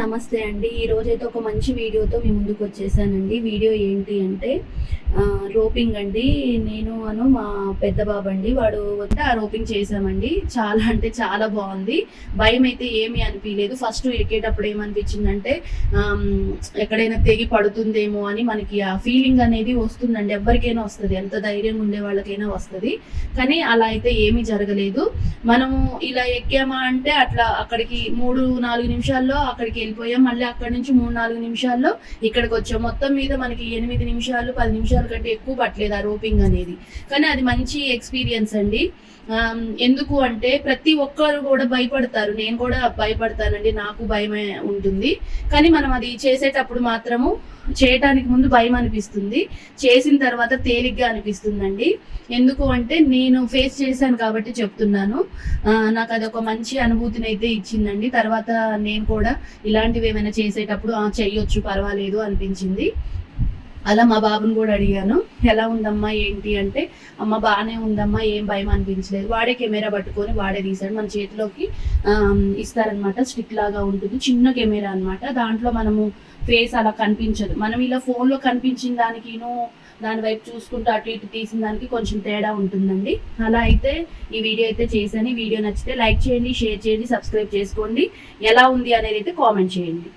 నమస్తే అండి. ఈ ఒక మంచి వీడియోతో మీ ముందుకు వచ్చేసానండి. వీడియో ఏంటి అంటే రోపింగ్ అండి. నేను అను మా పెద్ద బాబు అండి వాడు వస్తే ఆ రోపింగ్ చేసామండి చాలా అంటే చాలా బాగుంది. భయం అయితే ఏమీ అనిపించలేదు ఫస్ట్ ఎక్కేటప్పుడు ఏమనిపించిందంటే ఎక్కడైనా తెగి పడుతుందేమో అని మనకి ఆ ఫీలింగ్ అనేది వస్తుందండి. ఎవరికైనా వస్తుంది. ఎంత ధైర్యం ఉండే వాళ్ళకైనా వస్తుంది. కానీ అలా అయితే ఏమీ జరగలేదు. మనము ఇలా ఎక్కామా అంటే అట్లా అక్కడికి మూడు నాలుగు నిమిషాల్లో అక్కడికి వెళ్ళిపోయాం. మళ్ళీ అక్కడి నుంచి మూడు నాలుగు నిమిషాల్లో ఇక్కడికి వచ్చాం. మొత్తం మీద మనకి ఎనిమిది నిమిషాలు పది నిమిషాలు కంటే ఎక్కువ పట్టలేదు ఆ రోపింగ్ అనేది? కానీ అది మంచి ఎక్స్పీరియన్స్ అండి. ఎందుకు అంటే ప్రతి ఒక్కరు కూడా భయపడతారు. నేను కూడా భయపడతానండి. నాకు భయమే ఉంటుంది. కానీ మనం అది చేసేటప్పుడు మాత్రము చేయటానికి ముందు భయం అనిపిస్తుంది. చేసిన తర్వాత తేలిగ్గా అనిపిస్తుందండి. ఎందుకు అంటే నేను ఫేస్ చేశాను కాబట్టి చెప్తున్నాను. నాకు అది ఒక మంచి అనుభూతిని అయితే ఇచ్చిందండి. తర్వాత నేను కూడా ఇలాంటివి ఏమైనా చేసేటప్పుడు చేయొచ్చు చెయ్యొచ్చు పర్వాలేదు అనిపించింది. అలా మా బాబుని కూడా అడిగాను ఎలా ఉందమ్మా ఏంటి? అంటే అమ్మ బాగానే ఉందమ్మా ఏం భయం అనిపించలేదు. వాడే కెమెరా పట్టుకొని వాడే తీశాడు మన చేతిలోకి ఇస్తారనమాట స్టిక్ లాగా ఉంటుంది. చిన్న కెమెరా అన్నమాట. దాంట్లో మనము ఫేస్ అలా కనిపించదు. మనం ఇలా ఫోన్లో కనిపించిన దానికిను దాని వైపు చూసుకుంటూ అటు ఇటు తీసిన దానికి కొంచెం తేడా ఉంటుందండి. అలా అయితే ఈ వీడియో అయితే చేశాను. ఈ వీడియో నచ్చితే లైక్ చేయండి షేర్ చేయండి సబ్స్క్రైబ్ చేసుకోండి. ఎలా ఉంది అనేది అయితే కామెంట్ చేయండి.